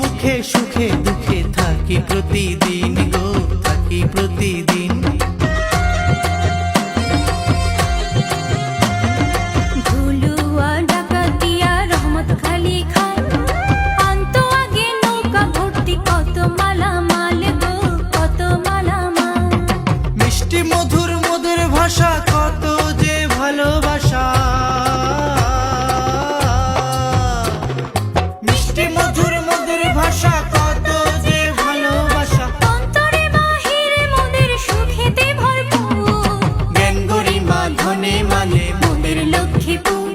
দুঃখে থাকি প্রতিদিন গো থাকি প্রতিদিন। মধুর মধুর ভাষা কত যে ভালোবাসা। মিষ্টি মধুর মানে মোদের লক্ষ্মীপুর।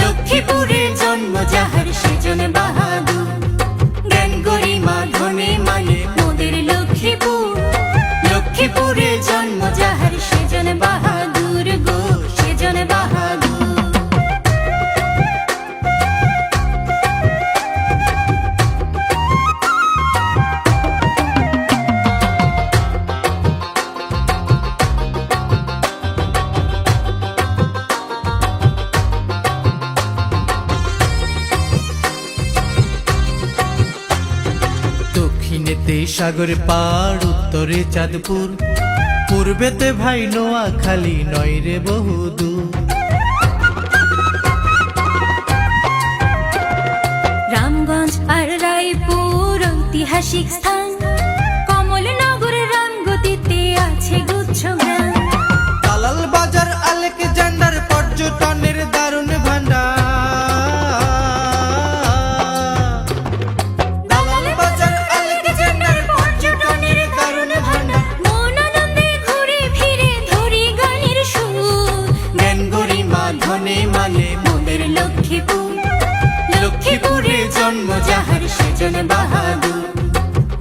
লক্ষ্মীপুরে জন্ম যাহার সেজন দক্ষিণেতে সাগর পাড় উত্তরে চাঁদপুর। পূর্বেতে ভাই নোয়া খালি নয় রে বহুদূর রামগঞ্জ আর রায়পুর ঐতিহাসিক স্থান লক্ষ্মীপুর। লক্ষ্মীপুরে জন্ম যাহার সেজন বাহাদুর।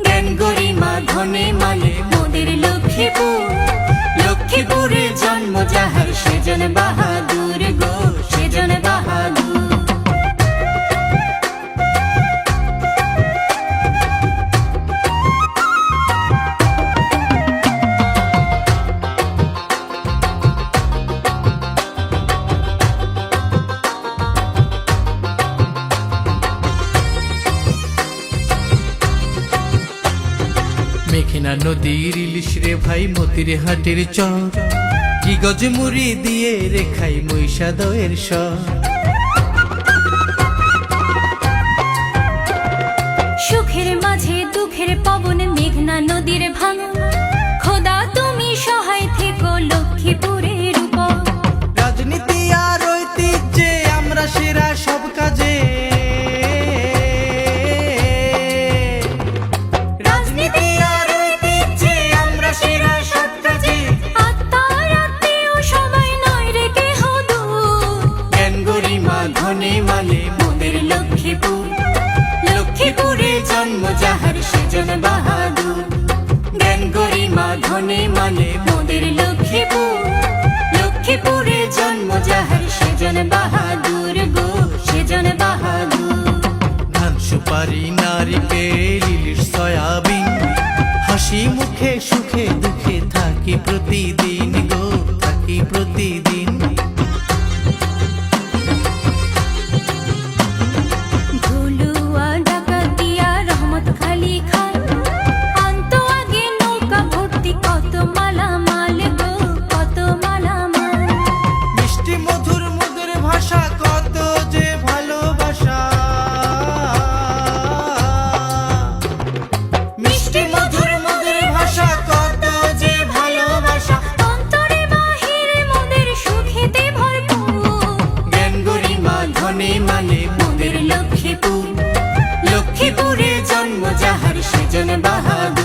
জ্ঞান গরিমা ধনে মানে মোদের লক্ষ্মীপুর। লক্ষ্মীপুরে জন্ম যাহার সেজন বাহাদুর। নদীর ইলিশ রে ভাই, মতির হাটের চর। কি গজ মুড়ি দিয়ে রেখাই মহিষা দয়ের সর সুখের মাঝে দুঃখের পবন, মেঘনা নদীর ভাঙন সেজন বাহাদুর, জ্ঞান ধনে মানে মোদের লক্ষ্মীপুর। লক্ষ্মীপুরে জন্ম যাহার, সেজন বাহাদুর গো, সেজন বাহাদুর। ধান সুপারি ইলিশ সয়াবিন, হাসি মুখে সুখে দুঃখে থাকি প্রতিদিন গো, থাকি প্রতিদিন ধনে মানে মোদের লক্ষ্মীপুর। লক্ষ্মীপুরে জন্ম যাহার সেজন বাহাদুর।